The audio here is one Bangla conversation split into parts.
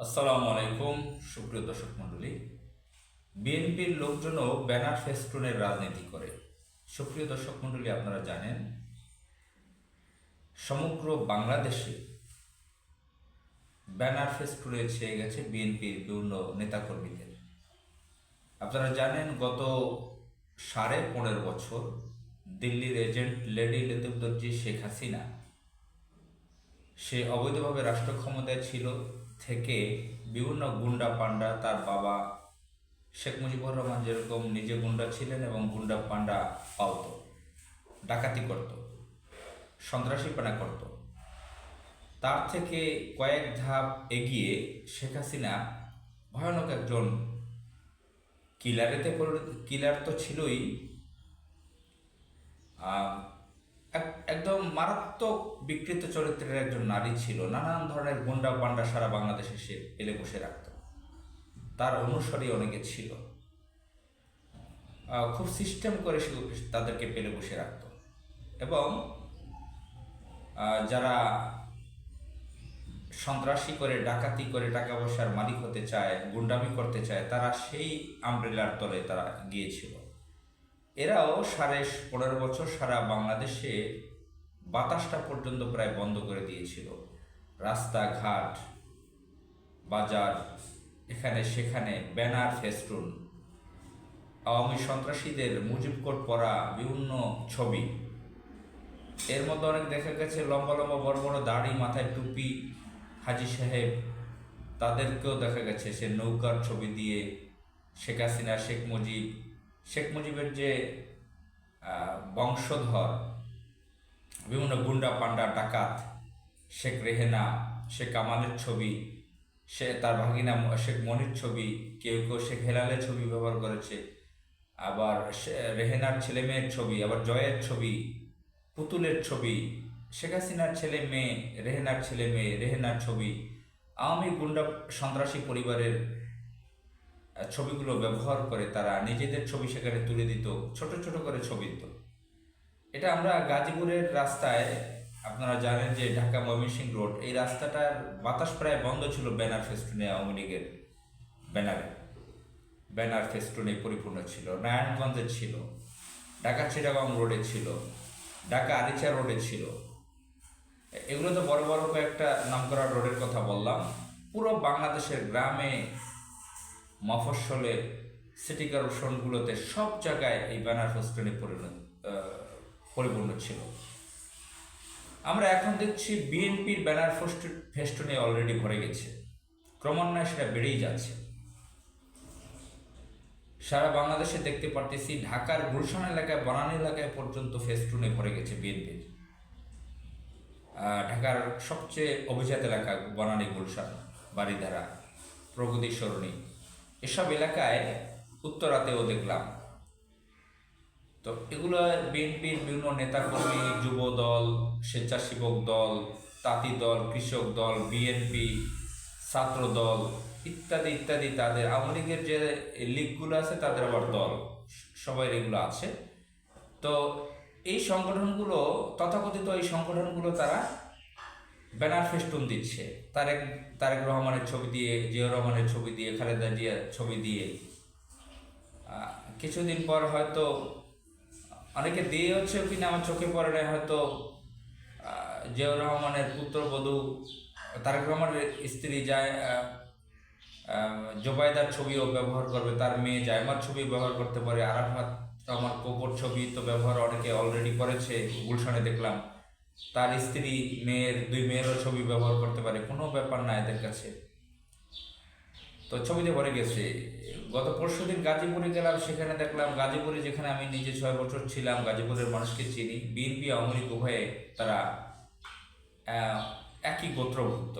আসসালামু আলাইকুম, সুপ্রিয় দর্শক মণ্ডলী। বিএনপির লোকজনও ব্যানার ফেস্টুনের রাজনীতি করে। সুপ্রিয় দর্শক মণ্ডলী, আপনারা জানেন, সমগ্র বাংলাদেশে ব্যানার ফেস্টুনে ছেয়ে গেছে বিএনপির বিভিন্ন নেতাকর্মীদের। আপনারা জানেন, গত সাড়ে পনেরো বছর দিল্লির এজেন্ট লেডি লেতুবদর্জি শেখ হাসিনা, সে অবৈধভাবে রাষ্ট্র ক্ষমতায় ছিল। থেকে বিভিন্ন গুন্ডা পান্ডা তার বাবা শেখ মুজিবুর রহমান যেরকম নিজে গুন্ডা ছিলেন এবং গুন্ডা পান্ডা পাওত, ডাকাতি করত সন্ত্রাসীপানা করত। তার থেকে কয়েক ধাপ এগিয়ে শেখ হাসিনা ভয়ানক একজন কিলারেতে কিলার তো ছিলই। মারাত্মক বিকৃত চরিত্রের একজন নারী ছিল। নানান ধরনের গুন্ডা পান্ডা সারা বাংলাদেশে সে এলে বসে রাখত। তার অনুসারী অনেকে ছিল। খুব সিস্টেম করে সে তাদেরকে পেলে বসে রাখত। এবং যারা সন্ত্রাসী করে, ডাকাতি করে টাকা পয়সার মালিক হতে চায়, গুন্ডামি করতে চায়, তারা সেই আমব্রেলার তলে তারা গিয়েছিল। এরাও সাড়ে পনেরো বছর সারা বাংলাদেশে বাতাসটা পর্যন্ত প্রায় বন্ধ করে দিয়েছিল। রাস্তাঘাট, বাজার, এখানে সেখানে, ব্যানার, ফেস্টুন। আওয়ামী সন্ত্রাসীদের মুজিব কোট পরা বিভিন্ন ছবি। এর মধ্যে অনেক দেখা গেছে, লম্বা লম্বা বড় বড় দাড়ি, মাথায় টুপি, হাজি সাহেব। তাদেরকেও দেখা গেছে, সে নৌকার ছবি দিয়ে শেখ হাসিনা, শেখ মুজিব। শেখ মুজিবের যে বংশধর বিভিন্ন গুন্ডা পান্ডা ডাকাত, শেখ রেহেনা, শেখ কামালের ছবি, সে তার ভাগিনা শেখ মনির ছবি, কেউ কেউ শেখ হেলালের ছবি ব্যবহার করেছে, আবার রেহেনার ছেলে মেয়ের ছবি, আবার জয়ের ছবি, পুতুলের ছবি, শেখ হাসিনার ছেলে মেয়ে, রেহেনার ছেলে মেয়ে, রেহেনার ছবি, আওয়ামী গুন্ডা সন্ত্রাসী পরিবারের ছবিগুলো ব্যবহার করে তারা নিজেদের ছবি সেখানে তুলে দিত, ছোট ছোট করে ছবি দিত। এটা আমরা গাজীপুরের রাস্তায়, আপনারা জানেন যে ঢাকা ময়মনসিংহ রোড, এই রাস্তাটার বাতাস প্রায় বন্ধ ছিল ব্যানার ফেস্টুনে, আওয়ামী লীগের ব্যানারে। ব্যানার ফেস্টুনে পরিপূর্ণ ছিল, নারায়ণগঞ্জে ছিল, ঢাকা চিটাগাং রোডে ছিল, ঢাকা আরিচা রোডে ছিল। এগুলো তো বড় বড় কয়েকটা নামকরা রোডের কথা বললাম। পুরো বাংলাদেশের গ্রামে মফস্বলে, সিটি কর্পোরেশনগুলোতে সব জায়গায় এই ব্যানার ফেস্টুনে পরিণত পরিপূর্ণ ছিল। আমরা এখন দেখছি বিএনপির ব্যানার ফেস্টু, ফেস্টুনে অলরেডি ভরে গেছে। ক্রমান্বয়ে সেটা বেড়েই যাচ্ছে। সারা বাংলাদেশে দেখতে পারতেছি ঢাকার গুলশান এলাকায়, বনানী এলাকায় পর্যন্ত ফেস্টুনে ভরে গেছে বিএনপির ঢাকার সবচেয়ে অভিজাত এলাকা বনানী, গুলশান বাড়িধারা প্রগতি সরণি এসব এলাকায় উত্তরাতেও দেখলাম তো এগুলো বিএনপির বিভিন্ন নেতাকর্মী যুব দল স্বেচ্ছাসেবক দল, তাঁতি দল, কৃষক দল, বিএনপি ছাত্র দল ইত্যাদি ইত্যাদি তাদের আওয়ামী লীগের যে লীগগুলো আছে তাদের আবার দল। সবাই এগুলো আছে। তো এই সংগঠনগুলো, তথাকথিত এই সংগঠনগুলো তারা ব্যানার ফেস্টুন দিচ্ছে। তারেক তারেক রহমানের ছবি দিয়ে জিয়া রহমানের ছবি দিয়ে, খালেদা জিয়ার ছবি দিয়ে। কিছুদিন পর হয়তো অনেকে দিয়ে হচ্ছে কিনা আমার চোখে পড়ে না হয়তো জিয়াউর রহমানের পুত্রবধূ, তারেক রহমানের স্ত্রী যায় জোবাইদার ছবিও ব্যবহার করবে, তার মেয়ে জায়মার ছবি ব্যবহার করতে পারে আর আরাফাত আমার কোপর ছবি তো ব্যবহার অনেকে অলরেডি করেছে, গুলশানে দেখলাম, তার স্ত্রী মেয়ের, দুই মেয়েরও ছবি ব্যবহার করতে পারে, কোনো ব্যাপার না এদের কাছে। তো ছবিতে ভরে গেছে গত পরশু দিন গাজীপুরে গেলাম, সেখানে দেখলাম গাজীপুরে যেখানে আমি নিজে ছয় বছর ছিলাম, গাজীপুরের মানুষকে চিনি। বিএনপি, আওয়ামী উভয়ে তারা একই গোত্রভুক্ত,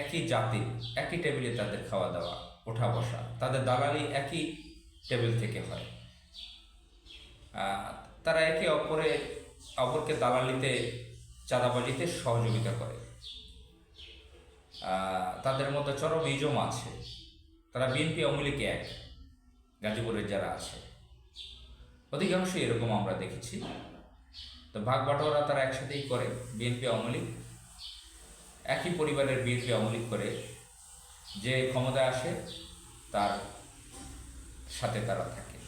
একই জাতি, একই টেবিলে তাদের খাওয়া দাওয়া ওঠা বসা তাদের দালালি একই টেবিল থেকে হয়। তারা একে অপরে, অপরকে দালালিতে, চাঁদাবাজিতে সহযোগিতা করে। তাদের মধ্যে চরম ইজম আছে। তারা বিএনপি আওয়ামী লীগ এক, গাজীপুরের যারা আছে। অধিকাংশই এরকম আমরা দেখেছি। তো ভাগ বাটোয়ারা তারা একসাথেই করে বিএনপি আওয়ামী লীগ। একই পরিবারের বিএনপি আওয়ামী লীগ করে। যে ক্ষমতায় আসে, তার সাথে তারা থাকে।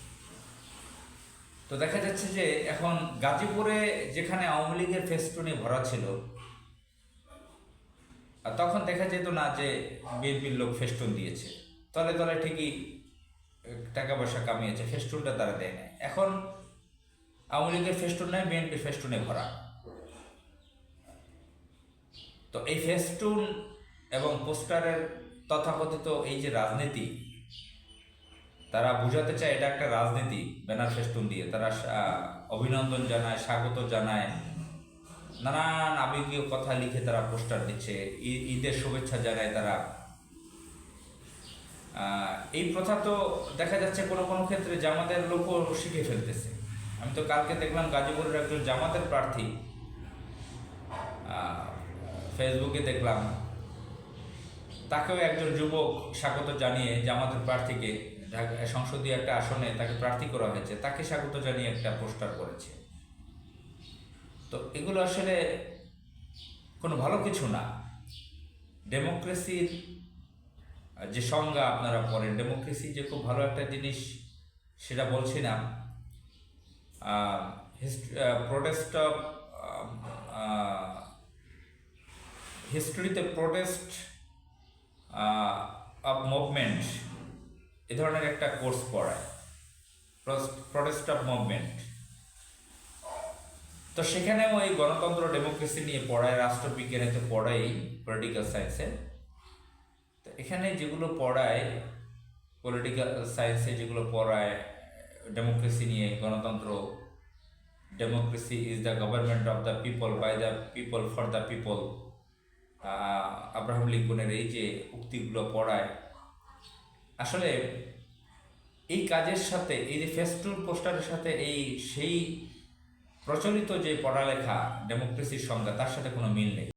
তো দেখা যাচ্ছে যে এখন গাজীপুরে যেখানে আওয়ামী লীগের ফেস্টুনে ভরা ছিল, আর তখন দেখা যেত না যে বিএনপির লোক ফেস্টুন দিয়েছে। তলে তলে ঠিকই টাকা পয়সা কামিয়েছে, ফেস্টুনটা তারা দেয় না এখন আওয়ামী লীগের ফেস্টুন নয় বিএনপির ফেস্টুনে ভরা। তো এই ফেস্টুন এবং পোস্টারের তথাকথিত এই যে রাজনীতি, তারা বুঝাতে চায় এটা একটা রাজনীতি, ব্যানার ফেস্টুন দিয়ে। তারা অভিনন্দন জানায়, স্বাগত জানায়। নানান আবেগীয় কথা লিখে তারা পোস্টার দিচ্ছে ঈদের শুভেচ্ছা জানায় তারা। এই প্রথা তো দেখা যাচ্ছে কোনো কোনো ক্ষেত্রে জামাতের লোকও শিখে ফেলতেছে। আমি তো কালকে দেখলাম গাজীপুরের একজন জামাতের প্রার্থী ফেসবুকে দেখলাম, তাকেও একজন যুবক স্বাগত জানিয়ে জামাতের প্রার্থীকে সংসদীয় একটা আসনে তাকে প্রার্থী করা হয়েছে, তাকে স্বাগত জানিয়ে একটা পোস্টার করেছে। তো এগুলো আসলে কোনো ভালো কিছু না। ডেমোক্রেসির যে সংজ্ঞা আপনারা পড়েন ডেমোক্রেসি যে খুব ভালো একটা জিনিস, সেটা বলছি না। প্রোটেস্ট অফ হিস্ট্রিতে প্রোটেস্ট অফ মুভমেন্ট এ ধরনের একটা কোর্স পড়ায়। প্রোটেস্ট অফ মুভমেন্ট তো সেখানেও এই গণতন্ত্র ডেমোক্রেসি নিয়ে পড়ায়, রাষ্ট্রবিজ্ঞানে তো পড়াই পলিটিক্যাল সায়েন্সে এখানে যেগুলো পড়ায় পলিটিক্যাল সায়েন্সে যেগুলো পড়ায় ডেমোক্রেসি নিয়ে, গণতন্ত্র democracy is the government of the people by the people for the people Abraham লিঙ্কনের এই যে উক্তিগুলো পড়ায়, আসলে এই কাজের সাথে, এই যে ফেস্টুন পোস্টারের সাথে এই সেই প্রচলিত যে পড়ালেখা ডেমোক্রেসির সংজ্ঞা, তার সাথে কোনো মিল নেই।